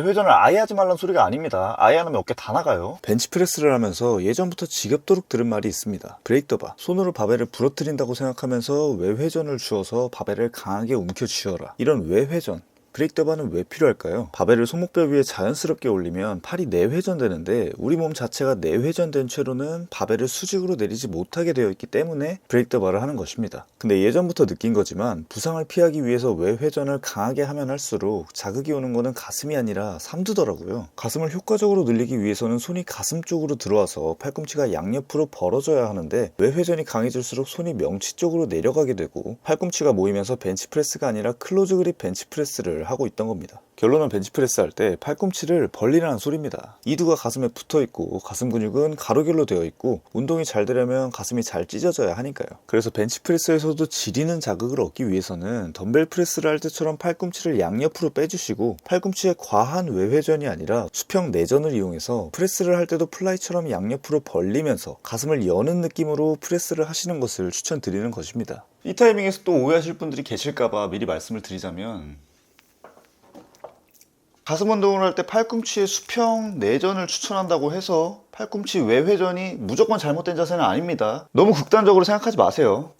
회전을 아예 하지 말라는 소리가 아닙니다. 아예 안 하면 어깨 다 나가요. 벤치프레스를 하면서 예전부터 지겹도록 들은 말이 있습니다. 브레이크더바. 손으로 바벨을 부러뜨린다고 생각하면서 외회전을 주어서 바벨을 강하게 움켜쥐어라. 이런 외회전. 브레이크더바는 왜 필요할까요? 바벨을 손목뼈 위에 자연스럽게 올리면 팔이 내회전되는데 우리 몸 자체가 내회전된 채로는 바벨을 수직으로 내리지 못하게 되어 있기 때문에 브레이크더바를 하는 것입니다. 근데 예전부터 느낀 거지만 부상을 피하기 위해서 외회전을 강하게 하면 할수록 자극이 오는 거는 가슴이 아니라 삼두더라고요. 가슴을 효과적으로 늘리기 위해서는 손이 가슴 쪽으로 들어와서 팔꿈치가 양옆으로 벌어져야 하는데 외회전이 강해질수록 손이 명치 쪽으로 내려가게 되고 팔꿈치가 모이면서 벤치프레스가 아니라 클로즈 그립 벤치프레스를 하고 있던 겁니다. 결론은 벤치프레스 할 때 팔꿈치를 벌리라는 소리입니다. 이두가 가슴에 붙어 있고 가슴 근육은 가로결로 되어 있고 운동이 잘 되려면 가슴이 잘 찢어져야 하니까요. 그래서 벤치프레스에서도 지리는 자극을 얻기 위해서는 덤벨 프레스를 할 때처럼 팔꿈치를 양옆으로 빼주시고 팔꿈치의 과한 외회전이 아니라 수평 내전을 이용해서 프레스를 할 때도 플라이처럼 양옆으로 벌리면서 가슴을 여는 느낌으로 프레스를 하시는 것을 추천드리는 것입니다. 이 타이밍에서 또 오해하실 분들이 계실까봐 미리 말씀을 드리자면 가슴 운동을 할 때 팔꿈치의 수평 내전을 추천한다고 해서 팔꿈치 외회전이 무조건 잘못된 자세는 아닙니다. 너무 극단적으로 생각하지 마세요.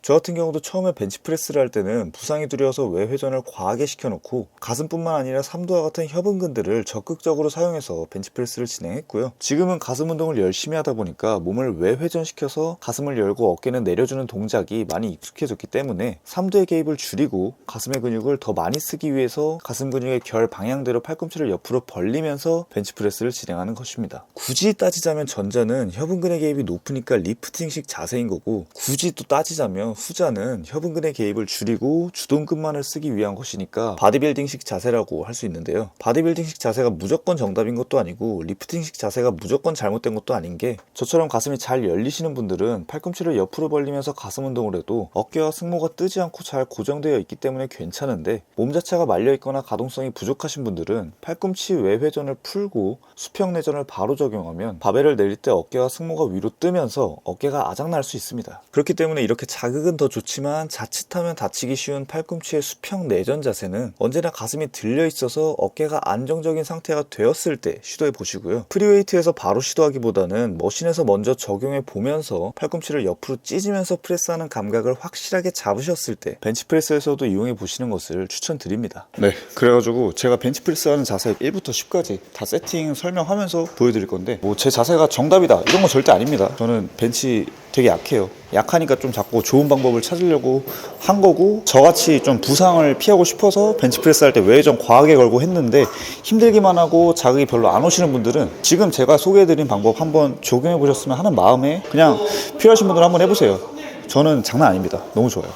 저 같은 경우도 처음에 벤치프레스를 할 때는 부상이 두려워서 외회전을 과하게 시켜놓고 가슴뿐만 아니라 삼두와 같은 협응근들을 적극적으로 사용해서 벤치프레스를 진행했고요. 지금은 가슴 운동을 열심히 하다 보니까 몸을 외회전시켜서 가슴을 열고 어깨는 내려주는 동작이 많이 익숙해졌기 때문에 삼두의 개입을 줄이고 가슴의 근육을 더 많이 쓰기 위해서 가슴 근육의 결 방향대로 팔꿈치를 옆으로 벌리면서 벤치프레스를 진행하는 것입니다. 굳이 따지자면 전자는 협응근의 개입이 높으니까 리프팅식 자세인 거고 굳이 또 따지자면 후자는 협응근의 개입을 줄이고 주동근만을 쓰기 위한 것이니까 바디빌딩식 자세라고 할 수 있는데요. 바디빌딩식 자세가 무조건 정답인 것도 아니고 리프팅식 자세가 무조건 잘못된 것도 아닌 게 저처럼 가슴이 잘 열리시는 분들은 팔꿈치를 옆으로 벌리면서 가슴 운동을 해도 어깨와 승모가 뜨지 않고 잘 고정되어 있기 때문에 괜찮은데 몸 자체가 말려 있거나 가동성이 부족하신 분들은 팔꿈치 외회전을 풀고 수평 내전을 바로 적용하면 바벨을 내릴 때 어깨와 승모가 위로 뜨면서 어깨가 아작날 수 있습니다. 그렇기 때문에 이렇게 자극은 더 좋지만 자칫하면 다치기 쉬운 팔꿈치의 수평 내전 자세는 언제나 가슴이 들려 있어서 어깨가 안정적인 상태가 되었을 때 시도해 보시고요. 프리웨이트에서 바로 시도하기보다는 머신에서 먼저 적용해 보면서 팔꿈치를 옆으로 찢으면서 프레스하는 감각을 확실하게 잡으셨을 때 벤치프레스에서도 이용해 보시는 것을 추천드립니다. 네, 그래가지고 제가 벤치프레스 하는 자세 1부터 10까지 다 세팅 설명하면서 보여드릴 건데 뭐 제 자세가 정답이다 이런 건 절대 아닙니다. 저는 벤치 되게 약해요. 약하니까 좀 자꾸 좋은 방법을 찾으려고 한 거고 저같이 좀 부상을 피하고 싶어서 벤치프레스 할 때 외전 과하게 걸고 했는데 힘들기만 하고 자극이 별로 안 오시는 분들은 지금 제가 소개해드린 방법 한번 적용해 보셨으면 하는 마음에 그냥 필요하신 분들은 한번 해보세요. 저는 장난 아닙니다. 너무 좋아요.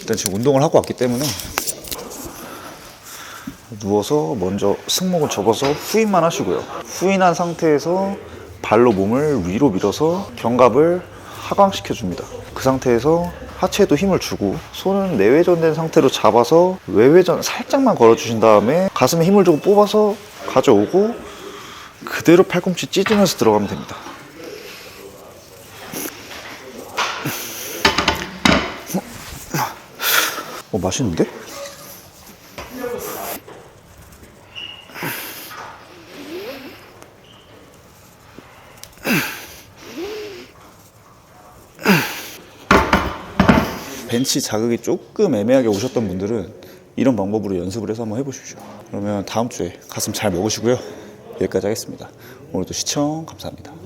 일단 지금 운동을 하고 왔기 때문에 누워서 먼저 승모근 접어서 후인만 하시고요. 후인한 상태에서 발로 몸을 위로 밀어서 견갑을 하강시켜 줍니다. 그 상태에서 하체에도 힘을 주고 손은 내외전된 상태로 잡아서 외외전 살짝만 걸어 주신 다음에 가슴에 힘을 주고 뽑아서 가져오고 그대로 팔꿈치 찢으면서 들어가면 됩니다. 어, 맛있는데? 벤치 자극이 조금 애매하게 오셨던 분들은 이런 방법으로 연습을 해서 한번 해보십시오. 그러면 다음 주에 가슴 잘 먹으시고요. 여기까지 하겠습니다. 오늘도 시청 감사합니다.